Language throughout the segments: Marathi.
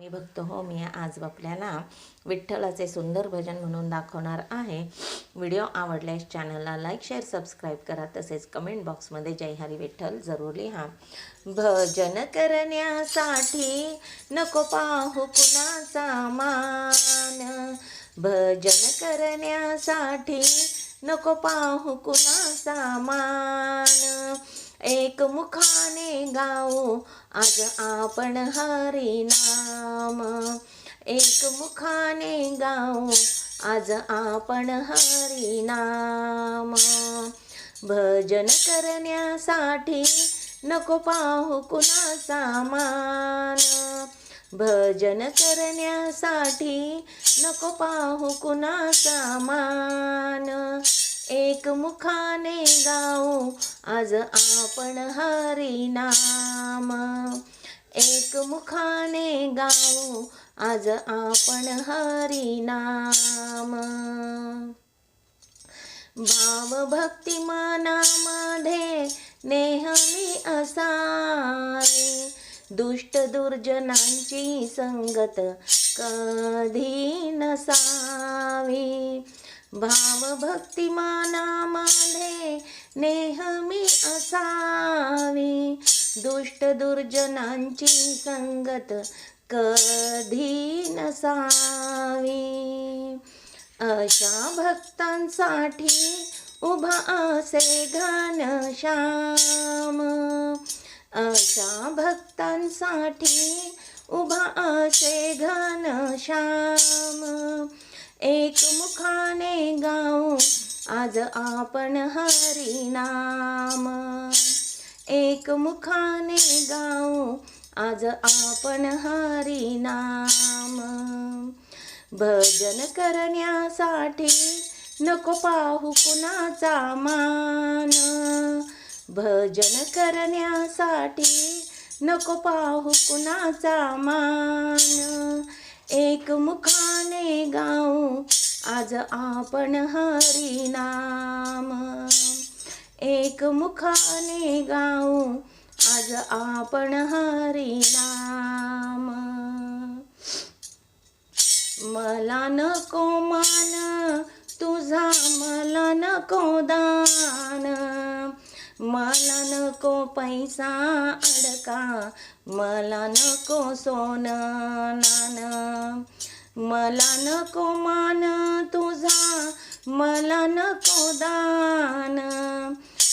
मी भक्त हो मी आज आपल्याला विठ्ठलाचे सुंदर भजन म्हणून दाखवणार आहे. व्हिडिओ आवडल्यास चॅनलला लाईक शेअर सबस्क्राईब करा. तसेच कमेंट बॉक्समध्ये जय हरी विठ्ठल जरूर लिहा. भजन करण्यासाठी नको पाहू कुणाचा मान. भजन करण्यासाठी नको पाहू कुणाचा मान. एक मुखाने गाऊ आज आपण हरी नाम. एक मुखाने गाऊ आज आपण हरी नाम. भजन करण्यासाठी नको पाहू कुणाचा मान. भजन करण्यासाठी नको पाहू कुणाचा मान. एक मुखाने गाओ आज आपण हरी नाम एक मुखाने गाओ आज आपण हरी नाम भाव भक्ती मनामध्ये नेहमी असावे. दुष्ट दुर्जनांची संगत कधी नसावी? भाव नेहमी असावी. दुष्ट दुर्जनांची संगत कधी नसावी. अशा भक्तांसाठी उभा असे घनश्याम अशा भक्तांसाठी उभा असे घनश्याम एक मुखाने गाऊ आज आपण हरी नाम एक मुखाने गाऊ आज आपण हरी नाम भजन करण्यासाठी नको पाहू कुणाचा मान. भजन करण्यासाठी नको पाहू कुणाचा मान. एक मुखा आज आपण हरी नाम. एक मुखाने गाऊ आज आपण हरी नाम. मला नको मान तुझा मला नको दान. मला नको पैसा अडका मला नको सोनं नान मला नको मान नको दान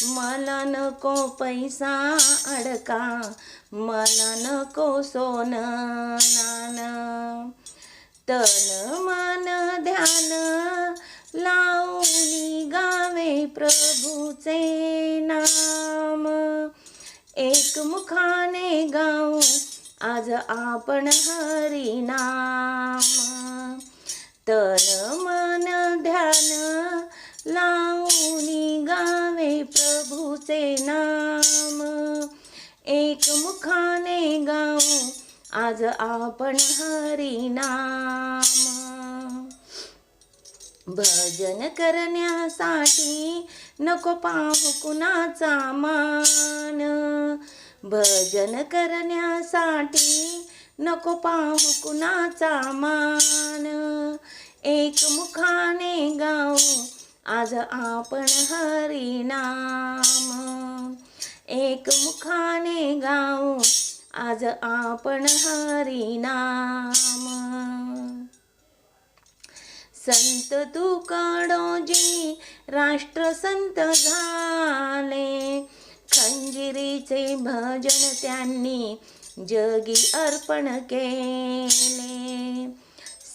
मला नको पैसा अडका मला नको सोन नान. तन मन ध्यान लावली गावे प्रभूचे नाम. एक मुखाने गाऊ आज आपण हरी नाम. तन मन ध्यान प्रभूचे नाम एक मुखाने गाऊ. आज आपण हरी नाम. भजन करण्यासाठी नको पाहू कुणाचा मान. भजन करण्यासाठी नको पाहू कुणाचा मान. एक मुखाने गाऊ. आज आपण हरी नाम. एक मुखाने गाऊ. आज आपण हरी नाम. संत तुकडोजी राष्ट्रसंत झाले. खंजिरीचे भजन त्यांनी जगी अर्पण केले.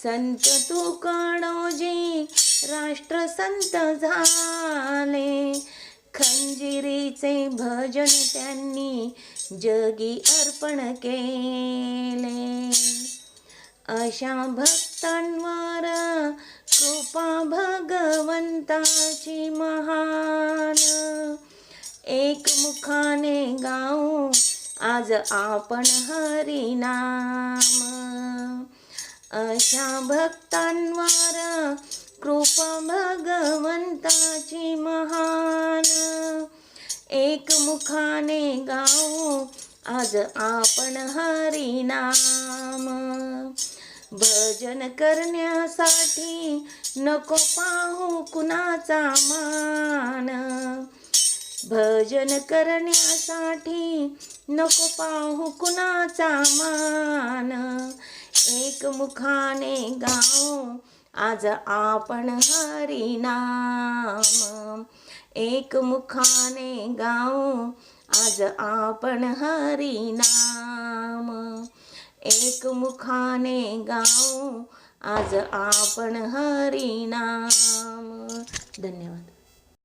संत तुकडोजी राष्ट्रसंत झाले. खंजिरीचे भजन त्यांनी जगी अर्पण केले. अशा भक्तांवर कृपा भगवंताची महान. एक मुखाने गाऊ आज आपण हरिनाम. अशा भक्तांवर कृपा भगवंताची महान. एक मुखाने गाऊ आज आपण हरी नाम भजन करण्यासाठी नको पाहू कुणाचा मान. भजन करण्यासाठी नको पाहू कुणाचा मान. एक मुखाने गाऊ आज आपण हरिनाम एक मुखाने गाऊ. आज आपण हरिनाम एक मुखाने गाऊ. आज आपण हरिनाम धन्यवाद.